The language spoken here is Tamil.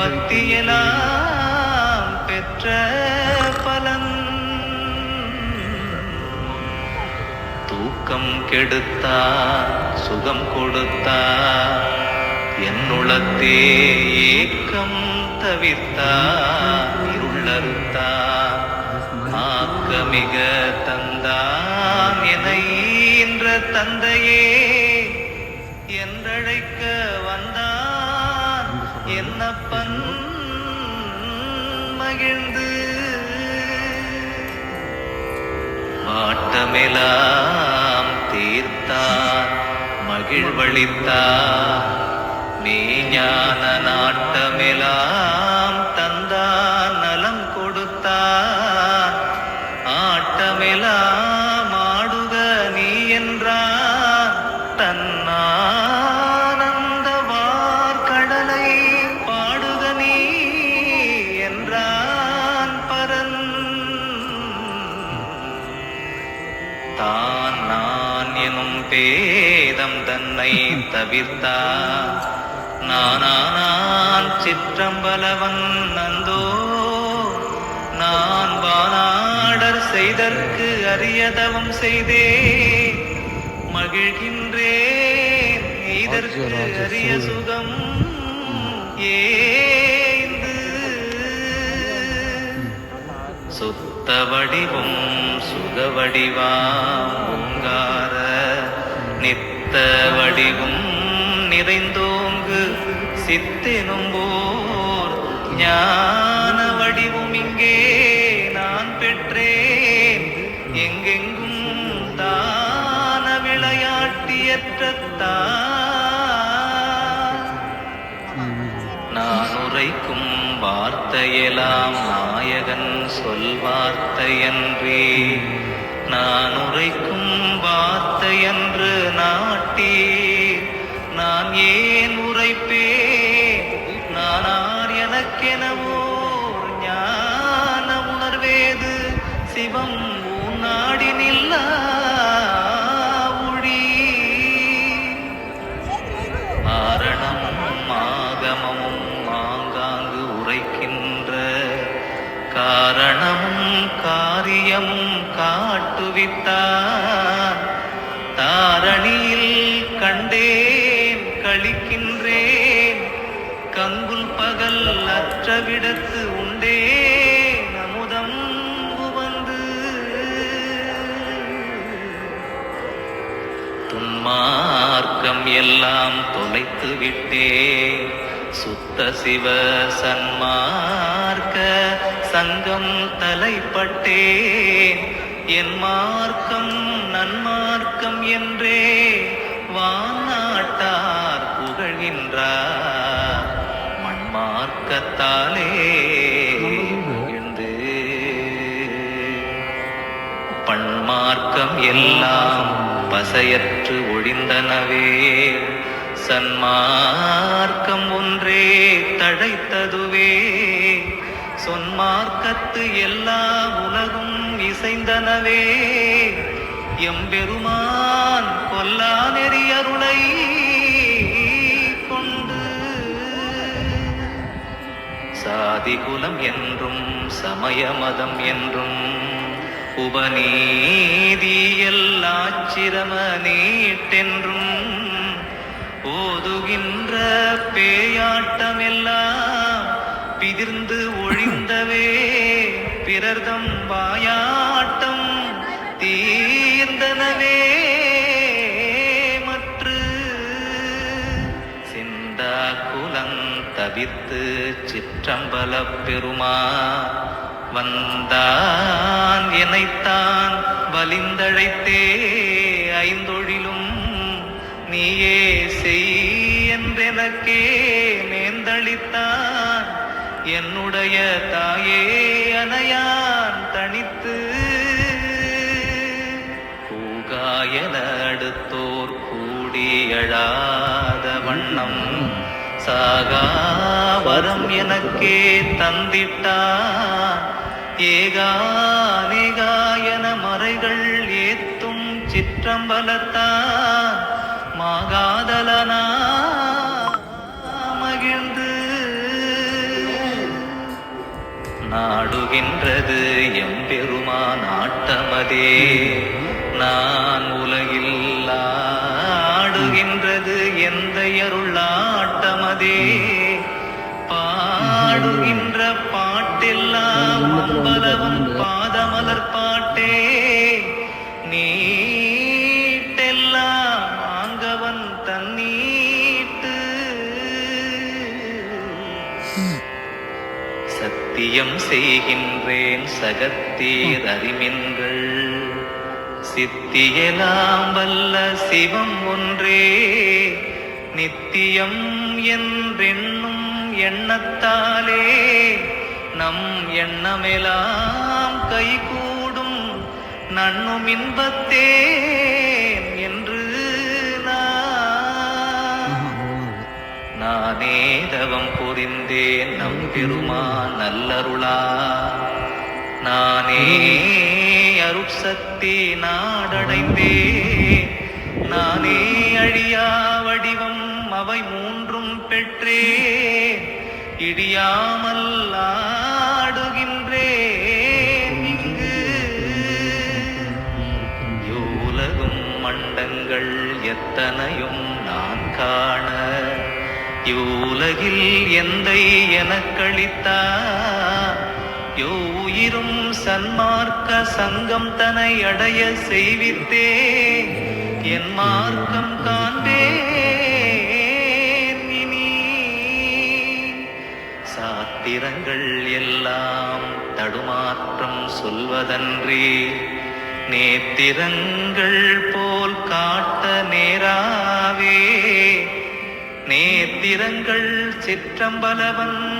பக்தியெல்லாம் பெற்ற பலன். தூக்கம் கெடுத்தா சுகம் கொடுத்தா என்னுளத்தே ஏக்கம் தவிர்த்தா இருளறுத்தா ஆக்கமிக தந்தான் எனை என்ற தந்தையே. மகிழ்ந்து. தீர்த்தார் மகிழ்வழித்தார் நீ ஞான நாட்டமெலாம் தான் நான் எனும் பேதம் தன்னை தவிர்த்தா நானான் சிற்றம்பலவன் நந்தோ நான் வானாடர் செய்தற்கு அரியதவம் செய்தே. மகிழ்கின்றேன் இதற்கு அரிய சுகம் சுத்த வடிவும் சுக வடிவாம் ஓங்கார நித்த வடிவும் நிறைந்தோங்கு சித்தெனும் போர் ஞான வடிவும் இங்கே நான் பெற்றேன். எங்கெங்கும் தான விளையாட்டியற்ற நான் உரைக்கும் வார்த்தையெல்லாம் நாயகன் சொல் வார்த்தையன்றே. நான் உரைக்கும் வார்த்தையன்று நாட்டி நான் ஏன் உரைப்பே நானார் எனக்கெனவோ ஞான உணர்வேது. சிவம் நாடி நில்லா காட்டுவித்தான் தாரணியில் கண்டேன் கழிக்கின்றேன் கங்குல் பகல் அற்றவிடத்து உண்டே நமுதம் உவந்து துன்மார்க்கம் எல்லாம் தொலைத்து விட்டே சுத்த சிவ சன்மார்க்க சங்கம் தலைப்பட்டேன். என் மார்க்கம் நன்மார்க்கம் என்றே வாநாட்டார் புகழ்கின்றார். மண்மார்க்கத்தாலே எழுந்து பண்மார்க்கம் எல்லாம் பசையற்று ஒழிந்தனவே. சன்மார்க்கம் ஒன்றே தழைத்ததுவே சொன்மார்க்கத்து எல்லா உலகும் இசைந்தனவே. எம்பெருமான் கொல்லா நெறியருளை கொண்டு. சாதி குலம் என்றும் சமய மதம் என்றும் உபநீதி உபநீதியல்லாச்சிரம நீட்டென்றும் ஓதுகின்ற பேயாட்டமெல்லாம் பிதிர்ந்து பிறர்தம் வாயாட்டம் தீர்ந்தனவே மற்று சிந்தா குலங் தவித்து சிற்றம்பல பெருமா வந்தான் எனைத்தான் வலிந்தழைத்தே ஐந்தொழிலும் நீயே செய் என்றெனக்கே நேர்ந்தளித்தான் என்னுடைய தாயே அனையான் தனித்து கூகாயன அடுத்தோர் கூடி வண்ணம் சாகா வரம் எனக்கே தந்திட்டான் ஏகானேகாயன மறைகள் ஏத்தும் சிற்றம்பலத்தான் மாகாதலனா நாடுகின்றது எம்பெருமான் ஆட்டமதே. நான் உலகில் ஆடுகின்றது எந்த அருளாட்டமதே பாடுகின்ற பாட்டெல்லாம் அம்பலவன் பாதமலர் பாட்டே. நீட்டெல்லாம் ஆங்கவன் தன்னீட்டு சத்தியம் செய்கின்றேன் சகத்தீர் அறிமின்கள். சித்தியலாம் வல்ல சிவம் ஒன்றே. நித்தியம் என்றென்னும் எண்ணத்தாலே. நம் எண்ணமெலாம் கைகூடும் நன்னும் இன்பத்தே. புரிந்தேன் நம் பெருமான் நல்லருளா. நானே அருட்சக்தி நாடடைந்தேன். நானே அழியா வடிவம் அவை மூன்றும் பெற்றே இடியாமல் ஆடுகின்றேன். இங்கு யோலகும் மண்டங்கள் எத்தனையும் நான் காண யூலகில் எந்தை எனக்களித்தா யோ உயிரும் சன்மார்க்க சங்கம் தனை அடைய செய்வித்தே என் மார்க்கம் காண்பே இனி. சாத்திரங்கள் எல்லாம் தடுமாற்றம் சொல்வதன்றி நேத்திரங்கள் போல் காட்ட நேராவே. நேத்திரங்கள் சிற்றம்பலவன்.